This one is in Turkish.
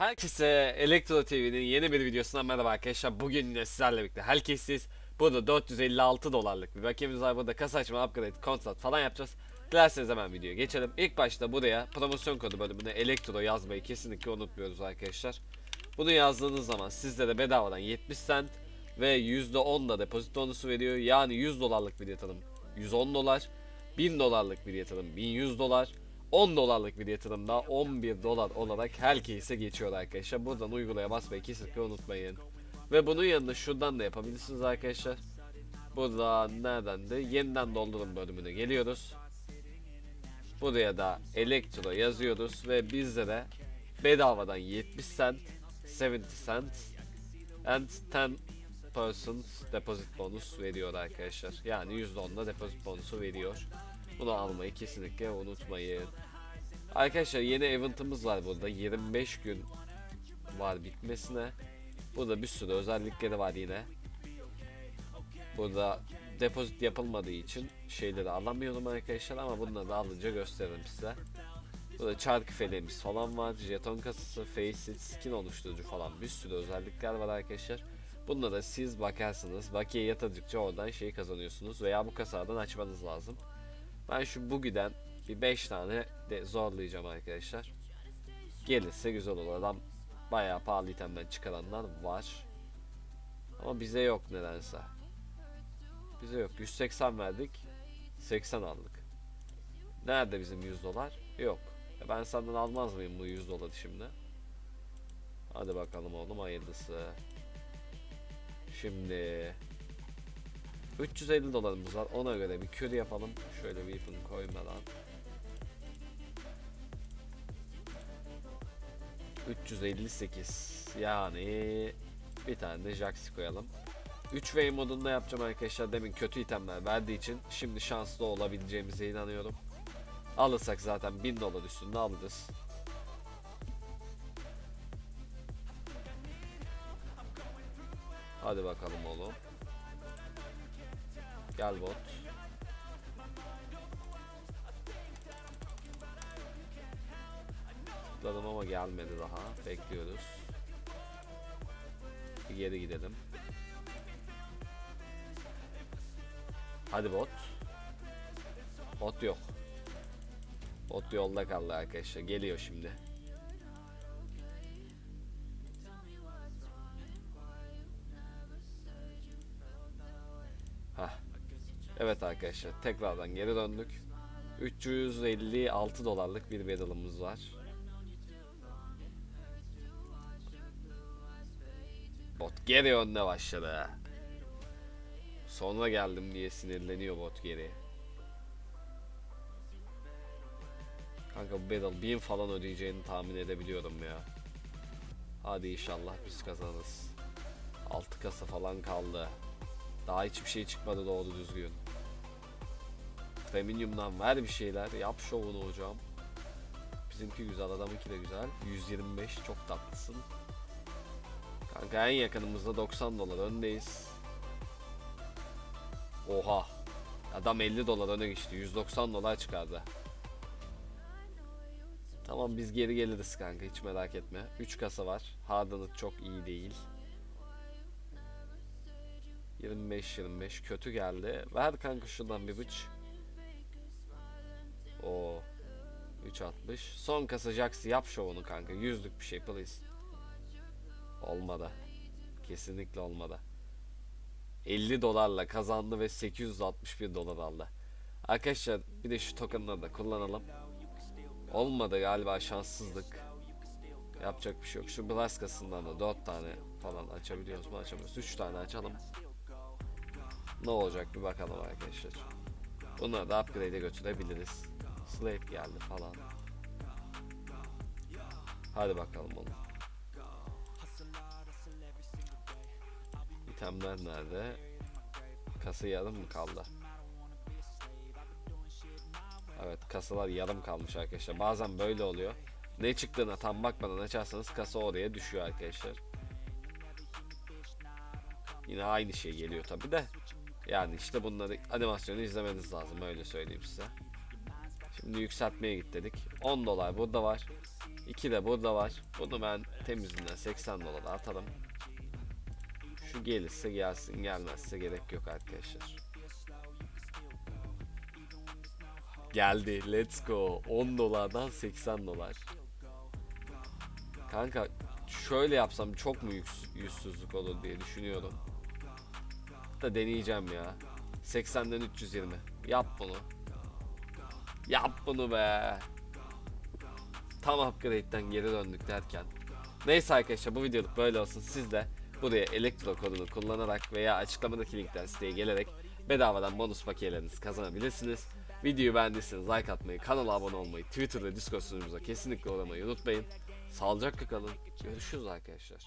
Herkese Elektro TV'nin yeni bir videosundan merhaba arkadaşlar. Bugün yine sizlerle birlikte herkesiz. Burada 456 dolarlık bir bakiyemiz var. Burada kasa açma, upgrade, kontrat falan yapacağız. Dilerseniz hemen videoya geçelim. İlk başta buraya promosyon kodu bölümüne elektro yazmayı kesinlikle unutmuyoruz arkadaşlar. Bunu yazdığınız zaman sizlere bedavadan 70 cent ve %10 da depozit bonusu veriyor. Yani 100 dolarlık bir yatırım 110 dolar, 1000 dolarlık bir yatırım 1100 dolar, 10 dolarlık bir yatırımda 11 dolar olarak herkese geçiyor arkadaşlar. Buradan uygulaya basmayı kesinlikle unutmayın. Ve bunun yanında şuradan da yapabilirsiniz arkadaşlar. Burada nereden de yeniden doldurun bölümüne geliyoruz. Buraya da elektro yazıyoruz ve bizlere bedavadan 70 cent, 70 cent and 10% deposit bonus veriyor arkadaşlar. Yani %10'da deposit bonusu veriyor. Bunu almayı kesinlikle unutmayın. Arkadaşlar yeni eventımız var burada. 25 gün var bitmesine. Burada bir sürü özellikleri var yine. Burada depozit yapılmadığı için şeyleri alamıyorum arkadaşlar ama bunları da alınca gösteririm size. Burada çarkı feleğimiz falan var. Jeton kasası, faceit, skin oluşturucu falan bir sürü özellikler var arkadaşlar. Bunlara siz bakarsınız. Bakiye yatırdıkça oradan şeyi kazanıyorsunuz veya bu kasadan açmanız lazım. Ben şu bugüden bir 5 tane de zorlayacağım arkadaşlar. Gelirse güzel olur. Adam bayağı pahalı itemden çıkaranlar var. Ama bize yok nedense. Bize yok. 180 verdik. 80 aldık. Nerede bizim 100 dolar? Yok. E ben senden almaz mıyım bu 100 doları şimdi? Hadi bakalım oğlum hayırlısı. Şimdi 350 dolarımız var. Ona göre bir kür yapalım. Şöyle bir ipini koymadan. 358 yani bir tane de Jax'i koyalım. 3 way modunda yapacağım arkadaşlar. Demin kötü itemler verdiği için şimdi şanslı olabileceğimize inanıyorum. Alırsak zaten 1000 dolar üstünde alırız. Hadi bakalım oğlum. Gel bot. Tıkladım ama gelmedi daha. Bekliyoruz. Bir geri gidelim. Hadi bot. Bot yok. Bot yolda kaldı arkadaşlar. Geliyor şimdi. Evet arkadaşlar tekrardan geri döndük. 356 dolarlık bir bedalımız var. Bot geri önüne başladı. Sonra geldim diye sinirleniyor bot geri. Kanka bu bedel 1000 falan ödeyeceğini tahmin edebiliyorum ya. Hadi inşallah biz kazanırız. 6 kasa falan kaldı. Daha hiçbir şey çıkmadı doğru düzgün. Premium'dan ver bir şeyler. Yap şovunu hocam. Bizimki güzel, adamınki de güzel. 125 çok tatlısın. Kanka en yakınımızda 90 dolar öndeyiz. Oha. Adam 50 dolar öne geçti. 190 dolar çıkardı. Tamam biz geri geliriz kanka hiç merak etme. 3 kasa var. Hardened çok iyi değil. 25 25 kötü geldi. Ver kanka şuradan bir bıç. O 3.60. Son kasa Jax'i yap şovunu kanka. Yüzlük bir şey please. Olmadı. Kesinlikle olmadı. 50 dolarla kazandı ve 861 dolar aldı. Arkadaşlar bir de şu tokenları da kullanalım. Olmadı galiba şanssızlık. Yapacak bir şey yok. Şu Blaskas'ından da 4 tane falan açabiliyoruz mu açamıyoruz. 3 tane açalım. Ne olacak bir bakalım arkadaşlar. Bunları da upgrade'e götürebiliriz. Slate geldi falan. Hadi bakalım oğlum. İtemler nerede? Kasa yarım mı kaldı? Evet kasalar yarım kalmış arkadaşlar. Bazen böyle oluyor. Ne çıktığına tam bakmadan açarsanız kasa oraya düşüyor arkadaşlar. Yine aynı şey geliyor tabi de. Yani işte bunları animasyonu izlemeniz lazım öyle söyleyeyim size. Şimdi yükseltmeye git dedik. 10 dolar burada var. 2 de burada var. Bunu ben temizinden 80 dolara atalım. Şu gelirse gelsin gelmezse gerek yok arkadaşlar. Geldi let's go 10 dolardan 80 dolar. Kanka şöyle yapsam çok mu yüz- yüzsüzlük olur diye düşünüyorum. Da deneyeceğim ya. 80'den 320. Yap bunu. Yap bunu be. Tam upgrade'den geri döndük derken. Neyse arkadaşlar bu videoluk böyle olsun. Siz de buraya elektro kodunu kullanarak veya açıklamadaki linkten siteye gelerek bedavadan bonus pakelerinizi kazanabilirsiniz. Videoyu beğendiyseniz like atmayı, kanala abone olmayı, Twitter ve Discord sunucumuza kesinlikle uğramayı unutmayın. Sağlıcakla kalın. Görüşürüz arkadaşlar.